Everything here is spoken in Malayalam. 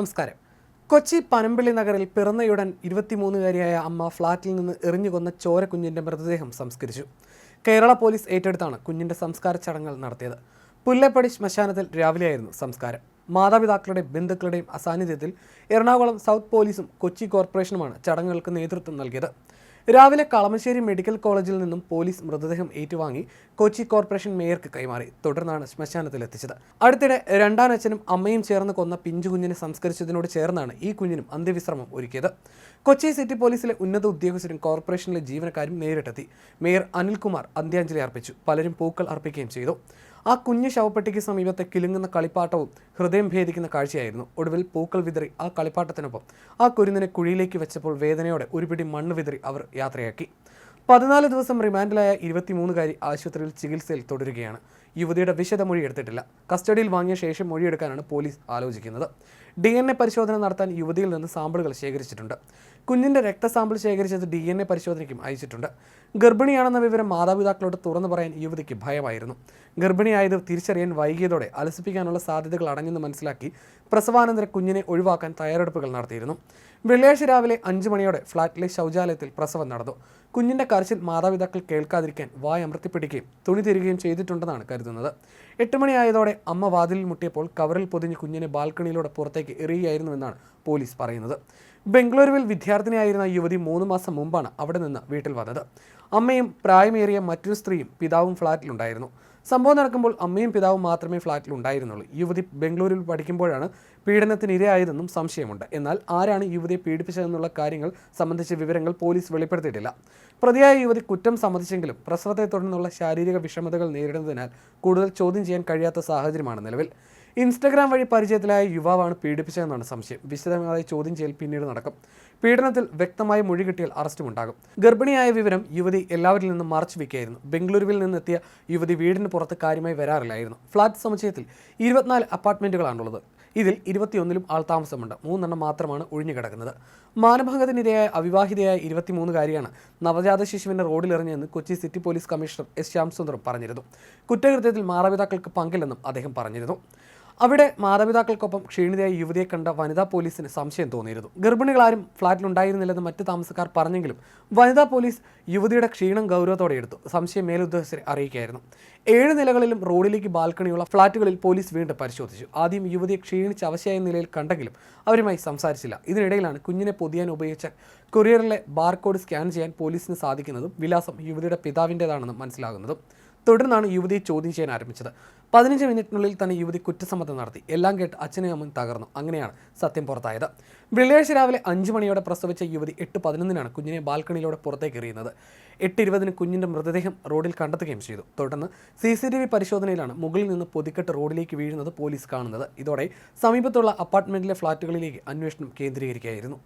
നമസ്കാരം. കൊച്ചി പനമ്പിള്ളി നഗറിൽ പിറന്നയുടൻ ഇരുപത്തിമൂന്നുകാരിയായ അമ്മ ഫ്ളാറ്റിൽ നിന്ന് എറിഞ്ഞു കൊന്ന ചോര കുഞ്ഞിന്റെ മൃതദേഹം സംസ്കരിച്ചു. കേരള പോലീസ് ഏറ്റെടുത്താണ് കുഞ്ഞിന്റെ സംസ്കാര ചടങ്ങുകൾ നടത്തിയത്. പുല്ലപ്പടി ശ്മശാനത്തിൽ രാവിലെയായിരുന്നു സംസ്കാരം. മാതാപിതാക്കളുടെയും ബന്ധുക്കളുടെയും അസാന്നിധ്യത്തിൽ എറണാകുളം സൗത്ത് പോലീസും കൊച്ചി കോർപ്പറേഷനുമാണ് ചടങ്ങുകൾക്ക് നേതൃത്വം നൽകിയത്. രാവിലെ കളമശ്ശേരി മെഡിക്കൽ കോളേജിൽ നിന്നും പോലീസ് മൃതദേഹം ഏറ്റുവാങ്ങി കൊച്ചി കോർപ്പറേഷൻ മേയർക്ക് കൈമാറി. തുടർന്നാണ് ശ്മശാനത്തിലെത്തിച്ചത്. അടുത്തിടെ രണ്ടാനച്ഛനും അമ്മയും ചേർന്ന് കൊന്ന പിഞ്ചു കുഞ്ഞിനെ സംസ്കരിച്ചതിനോട് ചേർന്നാണ് ഈ കുഞ്ഞിനും അന്ത്യവിശ്രമം ഒരുക്കിയത്. കൊച്ചി സിറ്റി പോലീസിലെ ഉന്നത ഉദ്യോഗസ്ഥരും കോർപ്പറേഷനിലെ ജീവനക്കാരും നേരിട്ടെത്തി. മേയർ അനിൽകുമാർ അന്ത്യാഞ്ജലി അർപ്പിച്ചു. പലരും പൂക്കൾ അർപ്പിക്കുകയും ചെയ്തു. ആ കുഞ്ഞു ശവപ്പെട്ടിക്ക് സമീപത്തെ കിലുങ്ങുന്ന കളിപ്പാട്ടവും ഹൃദയം ഭേദിക്കുന്ന കാഴ്ചയായിരുന്നു. ഒടുവിൽ പൂക്കൾ വിതറി ആ കളിപ്പാട്ടത്തിനൊപ്പം ആ കുരുന്നിനെ കുഴിയിലേക്ക് വെച്ചപ്പോൾ വേദനയോടെ ഒരു പിടി മണ്ണ് വിതറി അവർ യാത്രയാക്കി. പതിനാല് ദിവസം റിമാൻഡിലായ ഇരുപത്തിമൂന്നുകാരി ആശുപത്രിയിൽ ചികിത്സയിൽ തുടരുകയാണ്. യുവതിയുടെ വിശദ മൊഴി എടുത്തിട്ടില്ല. കസ്റ്റഡിയിൽ വാങ്ങിയ ശേഷം മൊഴിയെടുക്കാനാണ് പോലീസ് ആലോചിക്കുന്നത്. ഡി എൻ എ പരിശോധന നടത്താൻ യുവതിയിൽ നിന്ന് സാമ്പിളുകൾ ശേഖരിച്ചിട്ടുണ്ട്. കുഞ്ഞിന്റെ രക്തസാമ്പിൾ ശേഖരിച്ചത് ഡി എൻ എ പരിശോധനയ്ക്കും അയച്ചിട്ടുണ്ട്. ഗർഭിണിയാണെന്ന വിവരം മാതാപിതാക്കളോട് തുറന്നു പറയാൻ യുവതിക്ക് ഭയമായിരുന്നു. ഗർഭിണിയായത് തിരിച്ചറിയാൻ വൈകിയതോടെ അലസിപ്പിക്കാനുള്ള സാധ്യതകൾ അടഞ്ഞെന്ന് മനസ്സിലാക്കി പ്രസവാനന്തര കുഞ്ഞിനെ ഒഴിവാക്കാൻ തയ്യാറെടുപ്പുകൾ നടത്തിയിരുന്നു. വെള്ളിയാഴ്ച രാവിലെ അഞ്ചു മണിയോടെ ഫ്ളാറ്റിലെ ശൗചാലയത്തിൽ പ്രസവം നടന്നു. കുഞ്ഞിന്റെ കരച്ചിൽ മാതാപിതാക്കൾ കേൾക്കാതിരിക്കാൻ വായ അമർത്തിപ്പിടിക്കുകയും തുണി തിരുകയും ചെയ്തിട്ടുണ്ടെന്നാണ് കരുതുന്നത്. എട്ട് മണിയായതോടെ അമ്മ വാതിലിൽ മുട്ടിയപ്പോൾ കവറിൽ പൊതിഞ്ഞ് കുഞ്ഞിനെ ബാൽക്കണിയിലൂടെ പുറത്തേക്ക് എറിയുകയായിരുന്നുവെന്നാണ് പോലീസ് പറയുന്നത്. ബംഗളൂരുവിൽ വിദ്യാർത്ഥിനിയായിരുന്ന യുവതി മൂന്ന് മാസം മുമ്പാണ് അവിടെ നിന്ന് വീട്ടിൽ വന്നത്. അമ്മയും പ്രായമേറിയ മറ്റൊരു സ്ത്രീയും പിതാവും ഫ്ളാറ്റിലുണ്ടായിരുന്നു. സംഭവം നടക്കുമ്പോൾ അമ്മയും പിതാവും മാത്രമേ ഫ്ളാറ്റിൽ ഉണ്ടായിരുന്നുള്ളൂ യുവതി ബംഗളൂരുവിൽ പഠിക്കുമ്പോഴാണ് പീഡനത്തിന് ഇരയായതെന്നും സംശയമുണ്ട്. എന്നാൽ ആരാണ് യുവതിയെ പീഡിപ്പിച്ചതെന്നുള്ള കാര്യങ്ങൾ സംബന്ധിച്ച വിവരങ്ങൾ പോലീസ് വെളിപ്പെടുത്തിയിട്ടില്ല. പ്രതിയായ യുവതി കുറ്റം സമ്മതിച്ചെങ്കിലും പ്രസവത്തെ തുടർന്നുള്ള ശാരീരിക വിഷമതകൾ നേരിടുന്നതിനാൽ കൂടുതൽ ചോദ്യം ചെയ്യാൻ കഴിയാത്ത സാഹചര്യമാണ് നിലവിൽ. ഇൻസ്റ്റഗ്രാം വഴി പരിചയത്തിലായ യുവാവാണ് പീഡിപ്പിച്ചതെന്നാണ് സംശയം. വിശദമായ ചോദ്യം ചെയ്യൽ പിന്നീട് നടക്കും. പീഡനത്തിൽ വ്യക്തമായ മൊഴി കിട്ടിയാൽ അറസ്റ്റും ഉണ്ടാകും. ഗർഭിണിയായ വിവരം യുവതി എല്ലാവരിൽ നിന്നും മറച്ചു വയ്ക്കുകയായിരുന്നു ബംഗളൂരുവിൽ നിന്നെത്തിയ യുവതി വീടിന് പുറത്ത് കാര്യമായി വരാറില്ലായിരുന്നു. ഫ്ളാറ്റ് സമുച്ചയത്തിൽ ഇരുപത്തിനാല് അപ്പാർട്ട്മെന്റുകളാണുള്ളത്. ഇതിൽ ഇരുപത്തിയൊന്നിലും ആൾ താമസമുണ്ട്. മൂന്നെണ്ണം മാത്രമാണ് ഒഴിഞ്ഞു കിടക്കുന്നത്. മാനഭംഗത്തിനിരയായ അവിവാഹിതയായ ഇരുപത്തിമൂന്നുകാരിയാണ് നവജാത ശിശുവിന്റെ റോഡിലിറങ്ങിയെന്ന് Kochi city police commissioner S Shyamsundar പറഞ്ഞിരുന്നു. കുറ്റകൃത്യത്തിൽ മാതാപിതാക്കൾക്ക് പങ്കില്ലെന്നും അദ്ദേഹം പറഞ്ഞിരുന്നു. അവിടെ മാതാപിതാക്കൾക്കൊപ്പം ക്ഷീണിതയായ യുവതിയെ കണ്ട വനിതാ പോലീസിന് സംശയം തോന്നിയിരുന്നു. ഗർഭിണികളാരും ഫ്ളാറ്റിലുണ്ടായിരുന്നില്ലെന്ന് മറ്റ് താമസക്കാർ പറഞ്ഞെങ്കിലും വനിതാ പോലീസ് യുവതിയുടെ ക്ഷീണം ഗൗരവത്തോടെ എടുത്തു. സംശയം മേലുദ്യോഗസ്ഥരെ അറിയിക്കുകയായിരുന്നു. ഏഴ് നിലകളിലും റോഡിലേക്ക് ബാൽക്കണിയുള്ള ഫ്ളാറ്റുകളിൽ പോലീസ് വീണ്ടും പരിശോധിച്ചു. ആദ്യം യുവതിയെ ക്ഷീണിച്ച് അവശയായ നിലയിൽ കണ്ടെങ്കിലും അവരുമായി സംസാരിച്ചില്ല. ഇതിനിടയിലാണ് കുഞ്ഞിനെ പൊതിയാൻ ഉപയോഗിച്ച കൊറിയറിലെ ബാർകോഡ് സ്കാൻ ചെയ്യാൻ പോലീസിന് സാധിക്കുന്നതും വിലാസം യുവതിയുടെ പിതാവിന്റെതാണെന്ന് മനസ്സിലാകുന്നതും. തുടർന്നാണ് യുവതി ചോദ്യം ചെയ്യാൻ ആരംഭിച്ചത്. പതിനഞ്ച് മിനിറ്റിനുള്ളിൽ തന്നെ യുവതി കുറ്റസമ്മതം നടത്തി. എല്ലാം കേട്ട് അച്ഛനും അമ്മയും തകർന്നു. അങ്ങനെയാണ് സത്യം പുറത്തായത്. വെള്ളിയാഴ്ച രാവിലെ അഞ്ച് മണിയോടെ പ്രസവിച്ച യുവതി എട്ട് പതിനൊന്നിനാണ് കുഞ്ഞിനെ ബാൽക്കണിയിലൂടെ പുറത്തേക്ക് എറിയുന്നത്. എട്ട് ഇരുപതിന് കുഞ്ഞിന്റെ മൃതദേഹം റോഡിൽ കണ്ടെത്തുകയും ചെയ്തു. തുടർന്ന് സി സി ടി വി പരിശോധനയിലാണ് മുകളിൽ നിന്ന് പൊതിക്കെട്ട് റോഡിലേക്ക് വീഴുന്നത് പോലീസ് കാണുന്നത്. ഇതോടെ സമീപത്തുള്ള അപ്പാർട്ട്മെന്റിലെ ഫ്ളാറ്റുകളിലേക്ക് അന്വേഷണം കേന്ദ്രീകരിക്കുകയായിരുന്നു.